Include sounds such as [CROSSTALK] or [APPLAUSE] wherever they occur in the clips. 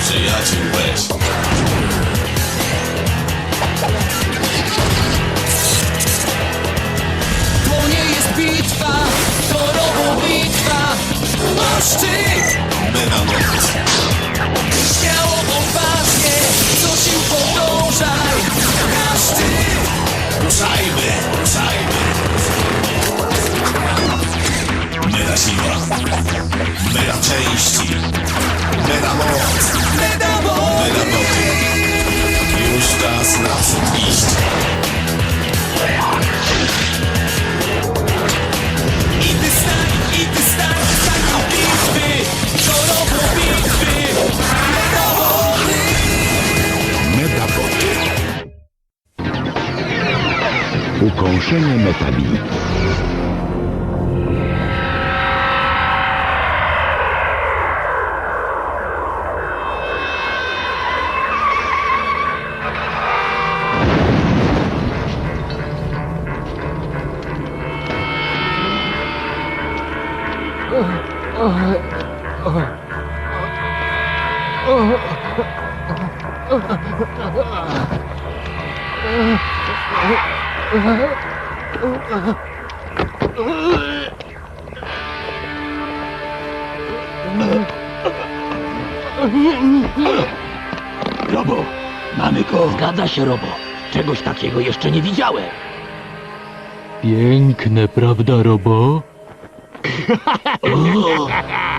Przyjaciół weź. To nie jest bitwa, to robo bitwa. Ty, Medamoc. śmiało, Meda części. Meda moc. boty. Już czas naprzód iść. I ty stań, i ty stań, stań do bitwy, do robo bitwy. Medaboty. Ukąszenie. Robo, mamy go. Zgadza się, Robo. Czegoś takiego jeszcze nie widziałem. Piękne, prawda, Robo? [LAUGHS]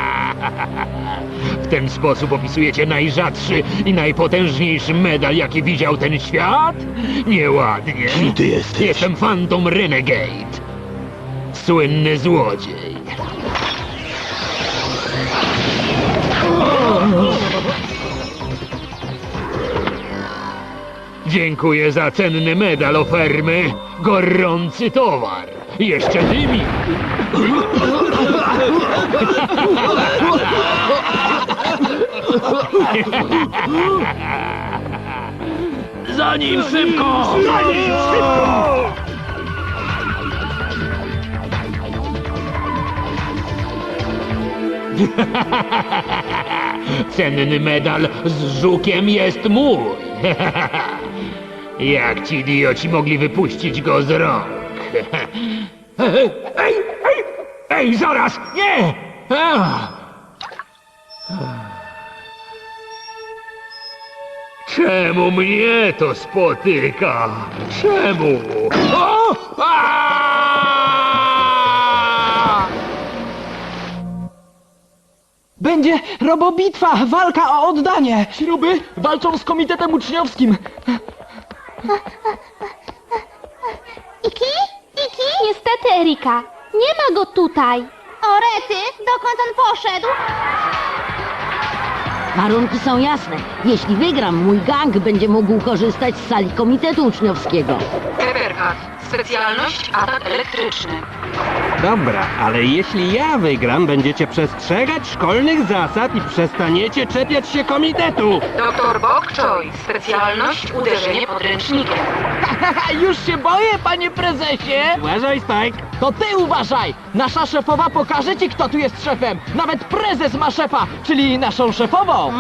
W ten sposób opisujecie najrzadszy i najpotężniejszy medal, jaki widział ten świat? Nieładnie. Kim ty jesteś? Jestem Phantom Renegade. Słynny złodziej. Dziękuję za cenny medal ofermy. Gorący towar. Jeszcze dymi. Za nim szybko! Za nim szybko! [LAUGHS] Cenny medal z żukiem jest mój. [LAUGHS] Jak ci idioci mogli wypuścić go z rąk? [LAUGHS] Ej, ej, ej, zaraz! Nie! Ah! Czemu mnie to spotyka? Czemu? O! Będzie robobitwa, walka o oddanie. Śruby walczą z komitetem uczniowskim. Niestety, Erika. Nie ma go tutaj. O, Rety, dokąd on poszedł? Warunki są jasne. Jeśli wygram, mój gang będzie mógł korzystać z sali komitetu uczniowskiego. Peppercat. Specjalność atak elektryczny. Dobra, ale jeśli ja wygram, będziecie przestrzegać szkolnych zasad i przestaniecie czepiać się komitetu. Doktor Bok Choi. Specjalność uderzenie podręcznikiem. [LAUGHS] Już się boję, panie prezesie. Uważaj, Spike. To ty uważaj. Nasza szefowa pokaże ci, kto tu jest szefem. Nawet prezes ma szefa, czyli naszą szefową.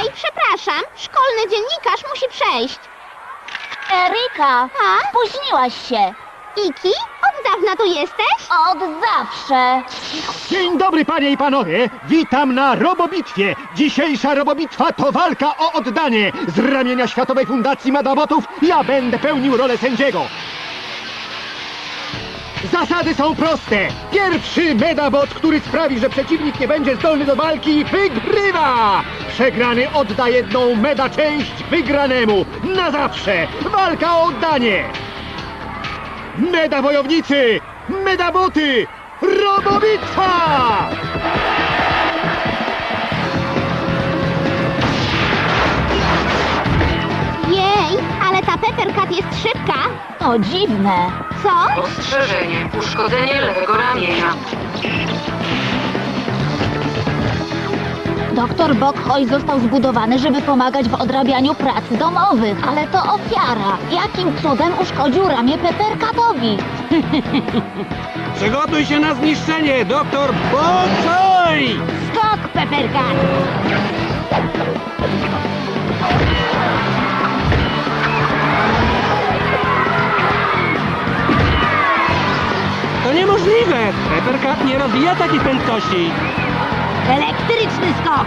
Ej, przepraszam. Szkolny dziennikarz musi przejść. Erika, A? spóźniłaś się. Iki? Od dawna tu jesteś? Od zawsze. Dzień dobry, panie i panowie. Witam na Robobitwie. Dzisiejsza Robobitwa to walka o oddanie. Z ramienia Światowej Fundacji Medabotów ja będę pełnił rolę sędziego. Zasady są proste. Pierwszy medabot, który sprawi, że przeciwnik nie będzie zdolny do walki, wygrywa! Przegrany odda jedną meda część wygranemu. Na zawsze! Walka o oddanie! Meda wojownicy! Medaboty! Robobitwa! Jej, ale ta Peppercat jest szybka. O, dziwne. Co? Ostrzeżenie. Uszkodzenie lewego ramienia. Doktor Bokhoy został zbudowany, żeby pomagać w odrabianiu prac domowych, ale to ofiara. Jakim cudem uszkodził ramię Pepperkatowi? [LAUGHS] Przygotuj się na zniszczenie, doktor Bokoj! Skok, Pepperkat! To niemożliwe! Peppercat nie rozwija takich prędkości. Elektryczny skok!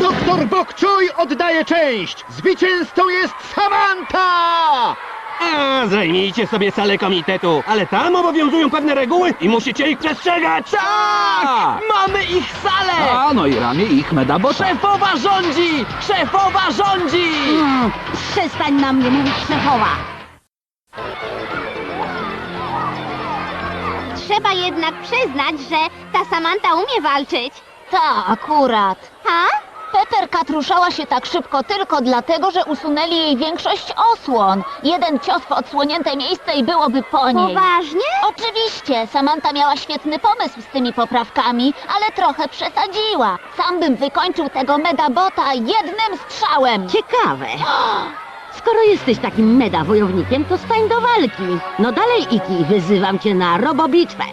[LAUGHS] Doktor Bokczoj oddaje część! Zwycięzcą jest Samantha! A, zajmijcie sobie salę komitetu, ale tam obowiązują pewne reguły i musicie ich przestrzegać! Tak! Mamy ich salę! A, no i ramię ich medabota. Szefowa rządzi! Szefowa rządzi! Mm, przestań na mnie mówić szefowa! Trzeba jednak przyznać, że ta Samanta umie walczyć. Ta, akurat. Ha? Pepperkat ruszała się tak szybko tylko dlatego, że usunęli jej większość osłon. Jeden cios w odsłonięte miejsce i byłoby po niej. Poważnie? Oczywiście. Samanta miała świetny pomysł z tymi poprawkami, ale trochę przesadziła. Sam bym wykończył tego medabota jednym strzałem. Ciekawe. Skoro jesteś takim meda wojownikiem, to stań do walki. No dalej, Iki, wyzywam cię na robobitwę.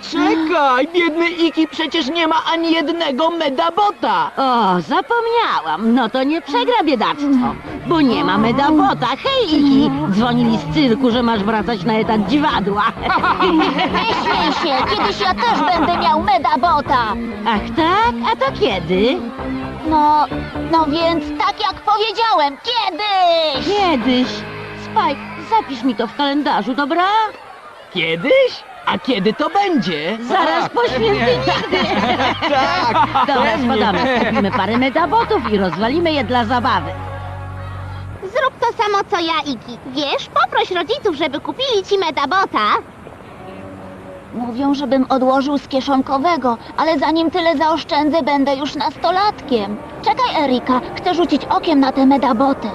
Czekaj, biedny Iki przecież nie ma ani jednego medabota! O, zapomniałam. No to nie przegra biedactwo, bo nie ma medabota. Hej, Iki, dzwonili z cyrku, że masz wracać na etat dziwadła. Nie śmiej się, kiedyś ja też będę miał medabota. Ach tak? A to kiedy? No, no więc tak jak powiedziałem, kiedyś! Kiedyś. Spike, zapisz mi to w kalendarzu, dobra? Kiedyś? A kiedy to będzie? Zaraz po święty [LAUGHS] nigdy. Tak, Dobra, spadamy, kupimy parę medabotów i rozwalimy je dla zabawy. Zrób to samo co ja, Iki. Wiesz, poproś rodziców, żeby kupili ci medabota. Mówią, żebym odłożył z kieszonkowego, ale zanim tyle zaoszczędzę, będę już nastolatkiem. Czekaj, Erika, chcę rzucić okiem na te medaboty.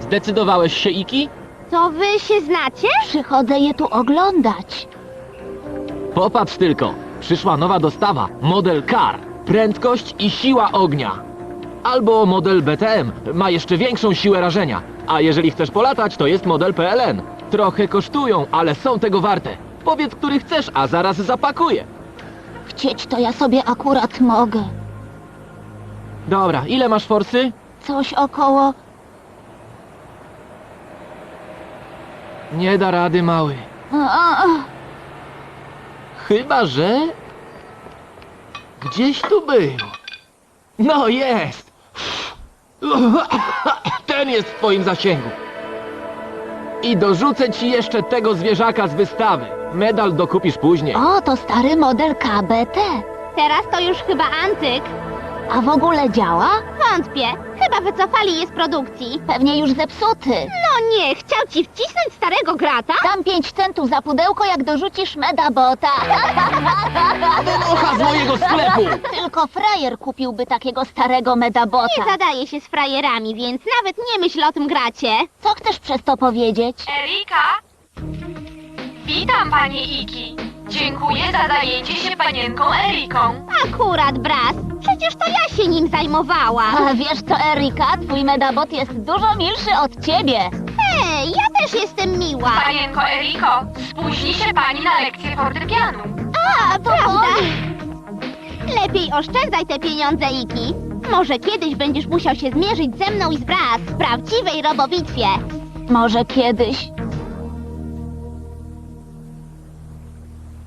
Zdecydowałeś się, Iki? To wy się znacie? Przychodzę je tu oglądać. Popatrz tylko, przyszła nowa dostawa, model CAR, prędkość i siła ognia. Albo model BTM, ma jeszcze większą siłę rażenia. A jeżeli chcesz polatać, to jest model PLN. Trochę kosztują, ale są tego warte. Powiedz, który chcesz, a zaraz zapakuję. Chcieć to ja sobie akurat mogę. Dobra, ile masz forsy? Coś około... Nie da rady, mały. A, Chyba, że... Gdzieś tu był. No jest! Ten jest w twoim zasięgu. I dorzucę ci jeszcze tego zwierzaka z wystawy. Medal dokupisz później. O, to stary model KBT. Teraz to już chyba antyk. A w ogóle działa? Wątpię. Chyba wycofali je z produkcji. Pewnie już zepsuty. No nie, chciał ci wcisnąć starego grata? Dam pięć centów za pudełko, jak dorzucisz medabota. Wynocha z mojego sklepu! Tylko frajer kupiłby takiego starego medabota. Nie zadaje się z frajerami, więc nawet nie myśl o tym gracie. Co chcesz przez to powiedzieć? Erika? Witam, panie Iki. Dziękuję za zajęcie się panienką Eriką. Akurat, Bras. Przecież to ja się nim zajmowałam. A wiesz co, Erika? Twój medabot jest dużo milszy od ciebie. Hej, ja też jestem miła. Panienko Eriko, spóźni się pani na lekcję fortepianu. A, prawda? Lepiej oszczędzaj te pieniądze, Iki. Może kiedyś będziesz musiał się zmierzyć ze mną i z Bras w prawdziwej robobitwie. Może kiedyś.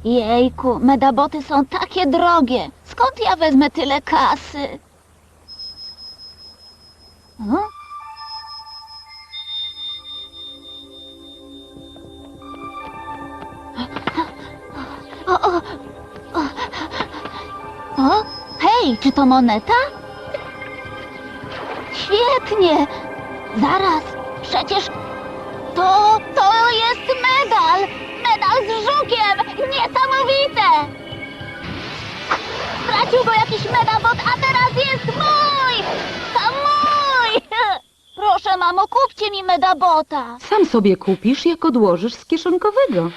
Jejku, medaboty są takie drogie. Skąd ja wezmę tyle kasy? Hmm? O, o, o. o, hej, czy to moneta? Świetnie! Zaraz, przecież to, to jest medal! Z żukiem! Niesamowite! Stracił go jakiś medabot, a teraz jest mój! To mój! [LAUGHS] Proszę, mamo, kupcie mi Medabota. Sam sobie kupisz, jak odłożysz z kieszonkowego.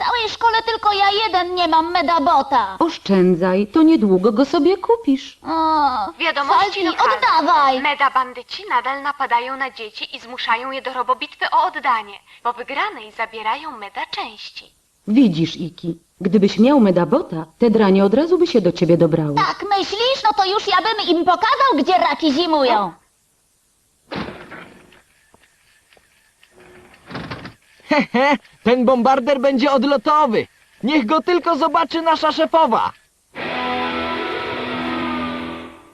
W całej szkole tylko ja jeden nie mam Medabota. Oszczędzaj, to niedługo go sobie kupisz. O, Wiadomości lokalne. oddawaj! Meda bandyci nadal napadają na dzieci i zmuszają je do robobitwy o oddanie. Po wygranej zabierają meda części. Widzisz, Iki, gdybyś miał medabota, te dranie od razu by się do ciebie dobrały. Tak myślisz? No to już ja bym im pokazał, gdzie raki zimują. Hehe, [LAUGHS] ten bombarder będzie odlotowy. Niech go tylko zobaczy nasza szefowa.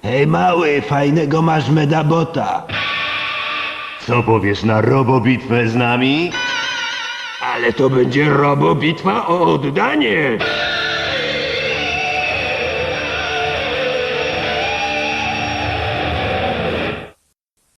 Hej mały, fajnego masz medabota. Co powiesz na robobitwę z nami? Ale to będzie robobitwa o oddanie.